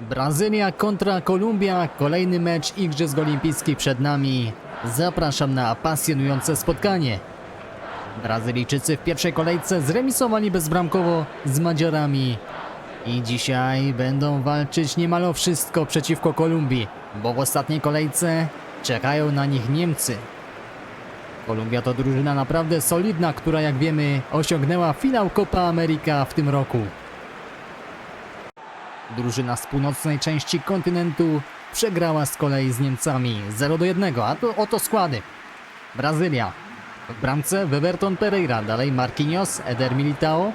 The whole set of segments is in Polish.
Brazylia kontra Kolumbia, kolejny mecz Igrzysk Olimpijskich przed nami. Zapraszam na pasjonujące spotkanie. Brazylijczycy w pierwszej kolejce zremisowali bezbramkowo z Madziarami. I dzisiaj będą walczyć niemal o wszystko przeciwko Kolumbii, bo w ostatniej kolejce czekają na nich Niemcy. Kolumbia to drużyna naprawdę solidna, która jak wiemy osiągnęła finał Copa America w tym roku. Drużyna z północnej części kontynentu przegrała z kolei z Niemcami 0 do 1, a to oto składy. Brazylia. W bramce Weberton Pereira, dalej Marquinhos, Eder Militao,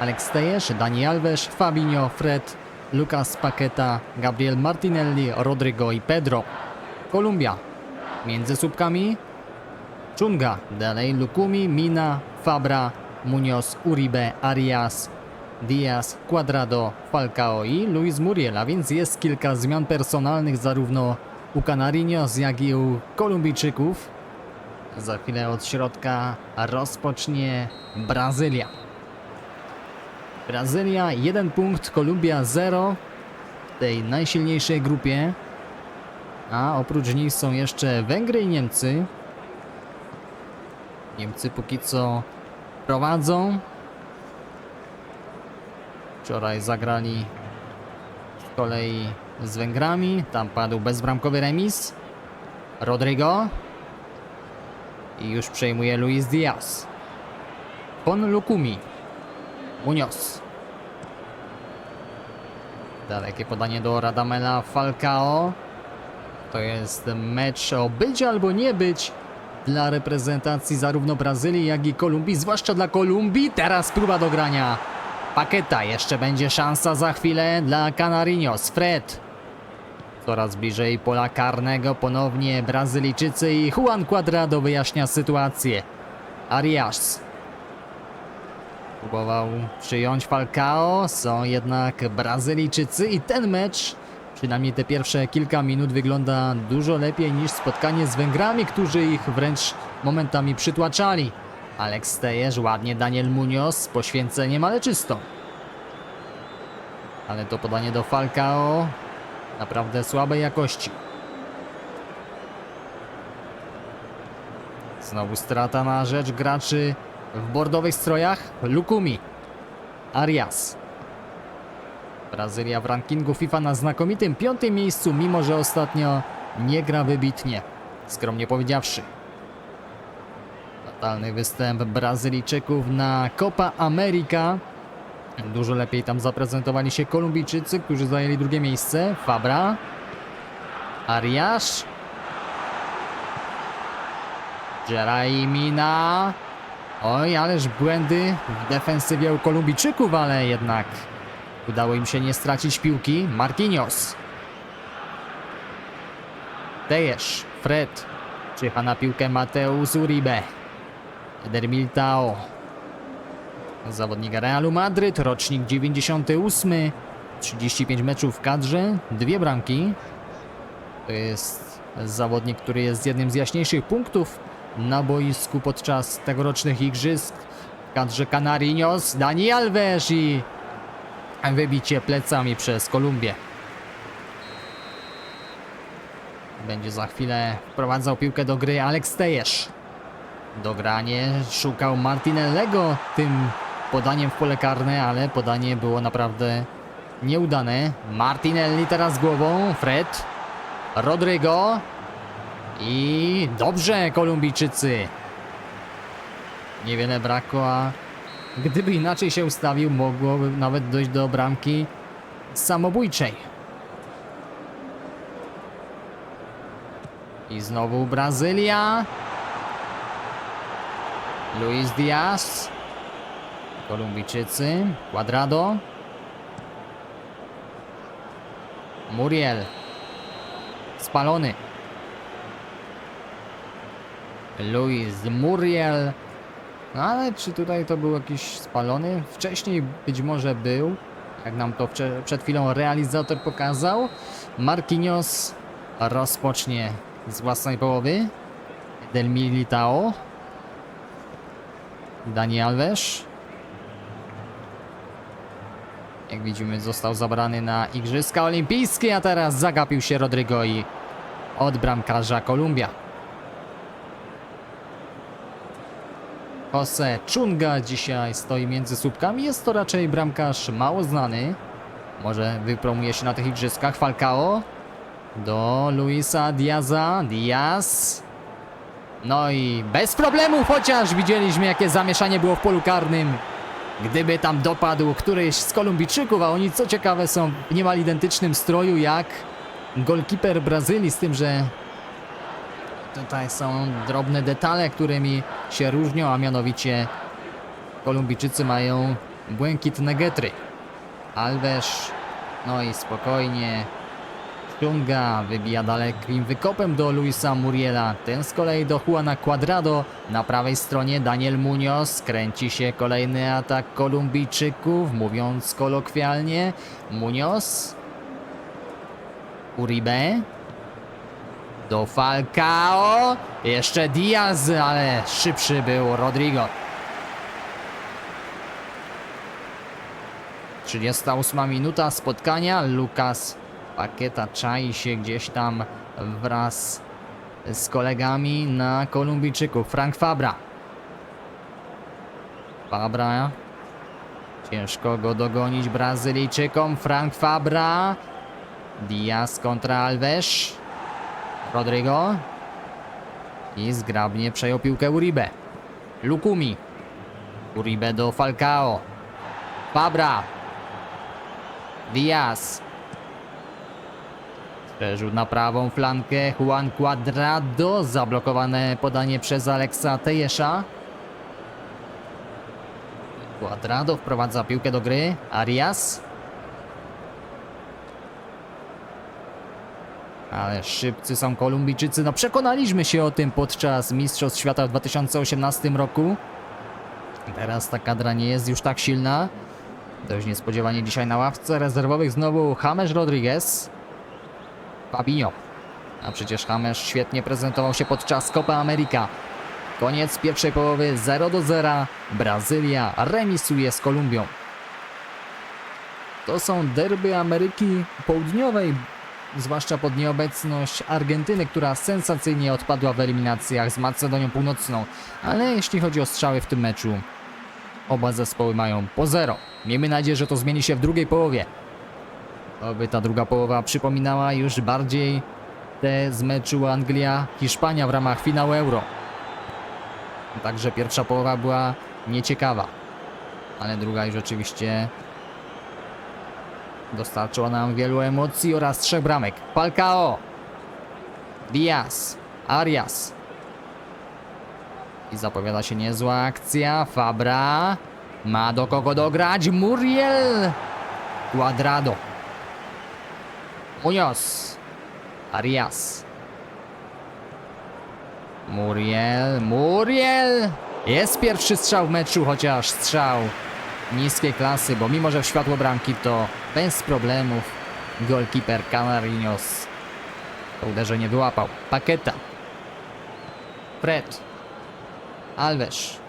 Alex Tejesz, Dani Alves, Fabinho, Fred, Lucas Paqueta, Gabriel Martinelli, Rodrigo i Pedro. Kolumbia. Między słupkami Chunga, dalej Lukumi, Mina, Fabra, Munoz, Uribe, Arias, Diaz, Cuadrado, Falcao i Luis Muriel, a więc jest kilka zmian personalnych zarówno u Canarinos, jak i u Kolumbijczyków. Za chwilę od środka rozpocznie Brazylia. Brazylia 1 punkt, Kolumbia 0 w tej najsilniejszej grupie. A oprócz nich są jeszcze Węgry i Niemcy. Niemcy póki co prowadzą. Wczoraj zagrali z kolei z Węgrami. Tam padł bezbramkowy remis. Rodrigo. I już przejmuje Luis Diaz. Pon Lukumi. Munoz. Dalekie podanie do Radamela Falcao. To jest mecz o być albo nie być dla reprezentacji zarówno Brazylii, jak i Kolumbii, zwłaszcza dla Kolumbii. Teraz próba dogrania. Paketa, jeszcze będzie szansa za chwilę dla Canarinos. Fred. Coraz bliżej pola karnego ponownie Brazylijczycy i Juan Cuadrado wyjaśnia sytuację. Arias. Próbował przyjąć Falcao, są jednak Brazylijczycy i ten mecz, przynajmniej te pierwsze kilka minut wygląda dużo lepiej niż spotkanie z Węgrami, którzy ich wręcz momentami przytłaczali. Alex Tejesz, ładnie Daniel Munoz z poświęceniem, ale czysto. Ale to podanie do Falcao naprawdę słabej jakości. Znowu strata na rzecz graczy w bordowych strojach. Lukumi. Arias. Brazylia w rankingu FIFA na znakomitym piątym miejscu, mimo że ostatnio nie gra wybitnie. Skromnie powiedziawszy. Fatalny występ Brazylijczyków na Copa America. Dużo lepiej tam zaprezentowali się Kolumbijczycy, którzy zajęli drugie miejsce. Fabra. Arias. Jeraimina. Oj, ależ błędy w defensywie u Kolumbijczyków, ale jednak udało im się nie stracić piłki. Marquinhos. Tejesz, Fred. Czyha na piłkę Mateusz Uribe. Eder Militao. Zawodnik Realu Madryt, rocznik 98. 35 meczów w kadrze, dwie bramki. To jest zawodnik, który jest jednym z jaśniejszych punktów na boisku podczas tegorocznych igrzysk. W kadrze Canarinos, Dani Alves i wybicie plecami przez Kolumbię. Będzie za chwilę wprowadzał piłkę do gry Alex Tejesz. Dogranie szukał Martinellego tym podaniem w pole karne, ale podanie było naprawdę nieudane. Martinelli teraz głową, Fred, Rodrigo i dobrze Kolumbijczycy. Niewiele brakło, a gdyby inaczej się ustawił, mogłoby nawet dojść do bramki samobójczej. I znowu Brazylia. Luis Diaz. Kolumbijczycy. Cuadrado. Muriel. Spalony. Luis Muriel. No ale czy tutaj to był jakiś spalony? Wcześniej być może był. Jak nam to przed chwilą realizator pokazał. Marquinhos rozpocznie z własnej połowy. Del Militao. Dani Alves. Jak widzimy, został zabrany na Igrzyska Olimpijskie, a teraz zagapił się Rodrygo i od bramkarza Kolumbia. Jose Chunga dzisiaj stoi między słupkami. Jest to raczej bramkarz mało znany. Może wypromuje się na tych igrzyskach. Falcao do Luisa Diaza. Diaz. No i bez problemów, chociaż widzieliśmy jakie zamieszanie było w polu karnym. Gdyby tam dopadł któryś z Kolumbijczyków, a oni co ciekawe są w niemal identycznym stroju jak golkiper Brazylii, z tym, że tutaj są drobne detale, którymi się różnią, a mianowicie Kolumbijczycy mają błękitne getry. Alves, no i spokojnie. Ściąga, wybija dalekim wykopem do Luisa Muriela. Ten z kolei do Juana Cuadrado. Na prawej stronie Daniel Munoz. Kręci się kolejny atak Kolumbijczyków, mówiąc kolokwialnie. Munoz. Uribe. Do Falcao. Jeszcze Diaz, ale szybszy był Rodrigo. 38 minuta spotkania. Lukas Pakieta czai się gdzieś tam wraz z kolegami na Kolumbijczyków. Frank Fabra. Fabra. Ciężko go dogonić Brazylijczykom. Frank Fabra. Diaz kontra Alves. Rodrigo. I zgrabnie przejął piłkę Uribe. Lukumi. Uribe do Falcao. Fabra. Diaz. Przerzut na prawą flankę. Juan Cuadrado. Zablokowane podanie przez Aleksa Tejesza. Cuadrado wprowadza piłkę do gry. Arias. Ale szybcy są Kolumbijczycy. No przekonaliśmy się o tym podczas Mistrzostw Świata w 2018 roku. Teraz ta kadra nie jest już tak silna. Dość niespodziewanie dzisiaj na ławce rezerwowych znowu James Rodriguez. Fabinho. A przecież James świetnie prezentował się podczas Copa America. Koniec pierwszej połowy 0 do 0. Brazylia remisuje z Kolumbią. To są derby Ameryki Południowej, zwłaszcza pod nieobecność Argentyny, która sensacyjnie odpadła w eliminacjach z Macedonią Północną. Ale jeśli chodzi o strzały w tym meczu, oba zespoły mają po zero. Miejmy nadzieję, że to zmieni się w drugiej połowie. Oby ta druga połowa przypominała już bardziej te z meczu Anglia-Hiszpania w ramach finału Euro. Także pierwsza połowa była nieciekawa, ale druga już oczywiście dostarczyła nam wielu emocji oraz trzech bramek. Falcao, Diaz, Arias. I zapowiada się niezła akcja. Fabra ma do kogo dograć. Muriel, Cuadrado. Munoz. Arias. Muriel. Muriel. Jest pierwszy strzał w meczu, chociaż strzał niskiej klasy, bo mimo, że w światło bramki to bez problemów golkiper Canarinos to uderzenie wyłapał. Paketa. Fred. Alves.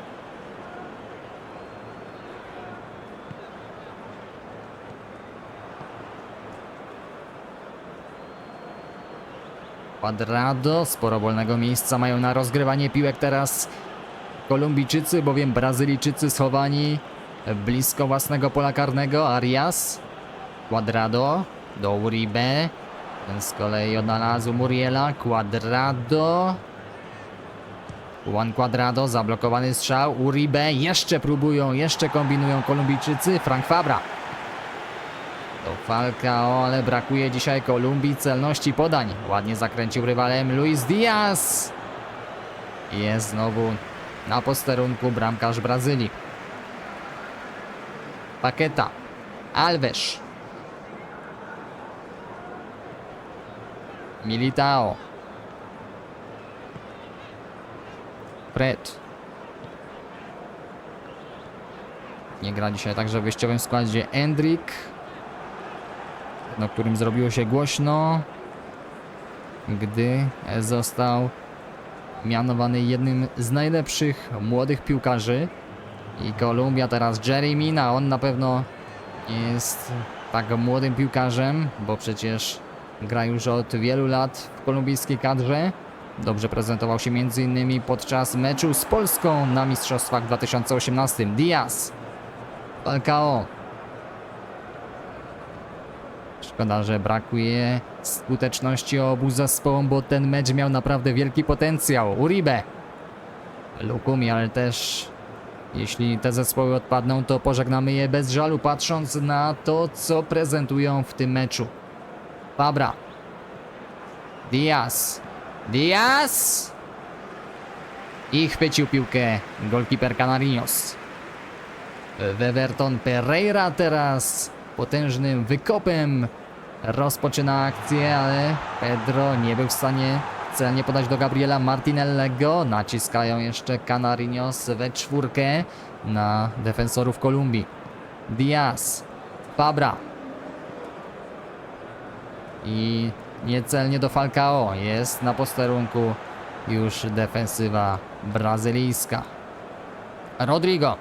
Quadrado, sporo wolnego miejsca mają na rozgrywanie piłek teraz Kolumbijczycy, bowiem Brazylijczycy schowani blisko własnego pola karnego. Arias, Quadrado, do Uribe, ten z kolei odnalazł Muriela, Quadrado, Juan Quadrado, zablokowany strzał, Uribe, jeszcze próbują, jeszcze kombinują Kolumbijczycy, Frank Fabra. Do Falcao, ale brakuje dzisiaj Kolumbii celności podań. Ładnie zakręcił rywalem Luis Diaz. Jest znowu na posterunku bramkarz Brazylii. Paketa. Alves. Militao. Fred. Nie gra dzisiaj także w wyjściowym składzie Endrick na którym zrobiło się głośno, gdy został mianowany jednym z najlepszych młodych piłkarzy. I Kolumbia teraz Jerry Mina, on na pewno jest tak młodym piłkarzem, bo przecież gra już od wielu lat w kolumbijskiej kadrze. Dobrze prezentował się m.in. podczas meczu z Polską na Mistrzostwach w 2018. Diaz, Falcao. Szkoda, że brakuje skuteczności obu zespołom, bo ten mecz miał naprawdę wielki potencjał. Uribe, Lukumi, ale też jeśli te zespoły odpadną, to pożegnamy je bez żalu, patrząc na to, co prezentują w tym meczu. Fabra. Diaz. Diaz! I chwycił piłkę golkiper Canarinos. Weverton Pereira teraz potężnym wykopem rozpoczyna akcję, ale Pedro nie był w stanie celnie podać do Gabriela Martinellego. Naciskają jeszcze Canarinos we czwórkę na defensorów Kolumbii. Diaz, Fabra i niecelnie do Falcao. Jest na posterunku już defensywa brazylijska. Rodrigo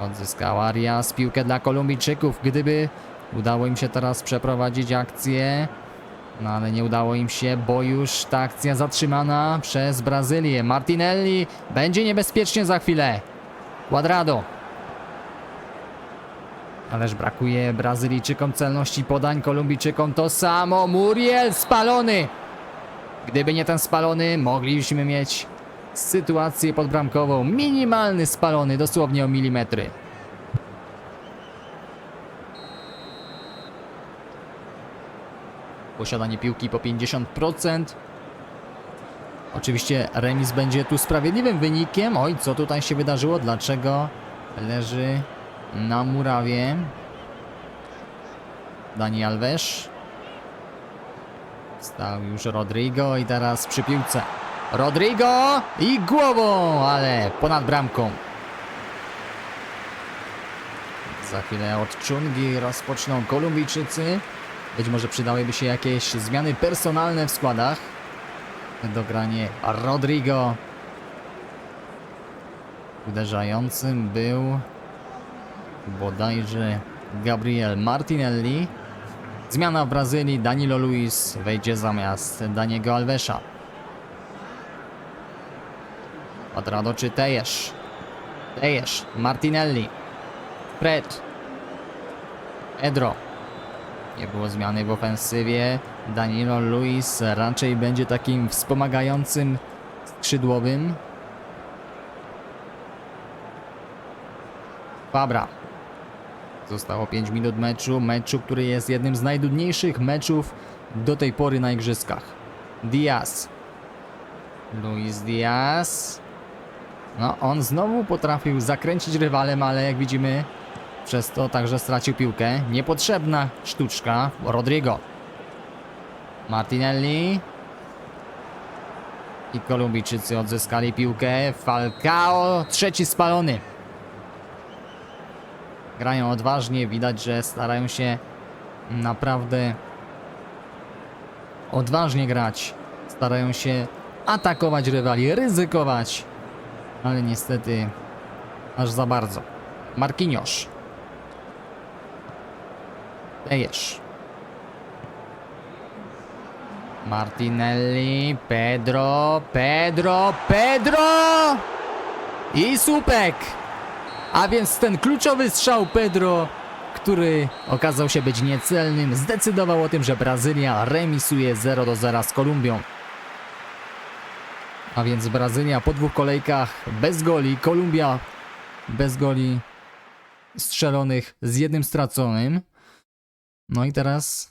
odzyskał Arias piłkę dla Kolumbijczyków. Gdyby udało im się teraz przeprowadzić akcję, no ale nie udało im się, bo już ta akcja zatrzymana przez Brazylię. Martinelli będzie niebezpiecznie za chwilę. Quadrado. Ależ brakuje Brazylijczykom celności podań, Kolumbijczykom to samo. Muriel spalony. Gdyby nie ten spalony, moglibyśmy mieć sytuację podbramkową. Minimalny spalony, dosłownie o milimetry. Posiadanie piłki po 50%. Oczywiście remis będzie tu sprawiedliwym wynikiem. Oj, co tutaj się wydarzyło? Dlaczego leży na murawie Dani Alves? Stał już Rodrigo i teraz przy piłce. Rodrigo i głową, ale ponad bramką. Za chwilę od Chungi rozpoczną Kolumbijczycy. Być może przydałyby się jakieś zmiany personalne w składach. Dogranie Rodrigo. Uderzającym był bodajże Gabriel Martinelli. Zmiana w Brazylii. Danilo Luis wejdzie zamiast Daniego Alvesa. Quadrado czy Tejesz? Tejesz, Martinelli. Fred. Edro. Nie było zmiany w ofensywie. Danilo Luis raczej będzie takim wspomagającym skrzydłowym. Fabra. Zostało 5 minut meczu. Meczu, który jest jednym z najdudniejszych meczów do tej pory na igrzyskach. Diaz. Luis Diaz. No, on znowu potrafił zakręcić rywalem, ale jak widzimy, przez to także stracił piłkę. Niepotrzebna sztuczka. Rodrigo. Martinelli. I Kolumbijczycy odzyskali piłkę. Falcao. Trzeci spalony. Grają odważnie. Widać, że starają się naprawdę odważnie grać. Starają się atakować rywali, ryzykować. Ale niestety aż za bardzo. Marquinhos. Tejesz. Martinelli, Pedro, Pedro, Pedro! I słupek! A więc ten kluczowy strzał Pedro, który okazał się być niecelnym, zdecydował o tym, że Brazylia remisuje 0 do 0 z Kolumbią. A więc Brazylia po dwóch kolejkach bez goli, Kolumbia bez goli strzelonych z jednym straconym. No i teraz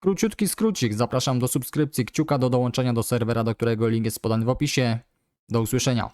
króciutki skrócik. Zapraszam do subskrypcji, kciuka do dołączenia do serwera, do którego link jest podany w opisie. Do usłyszenia.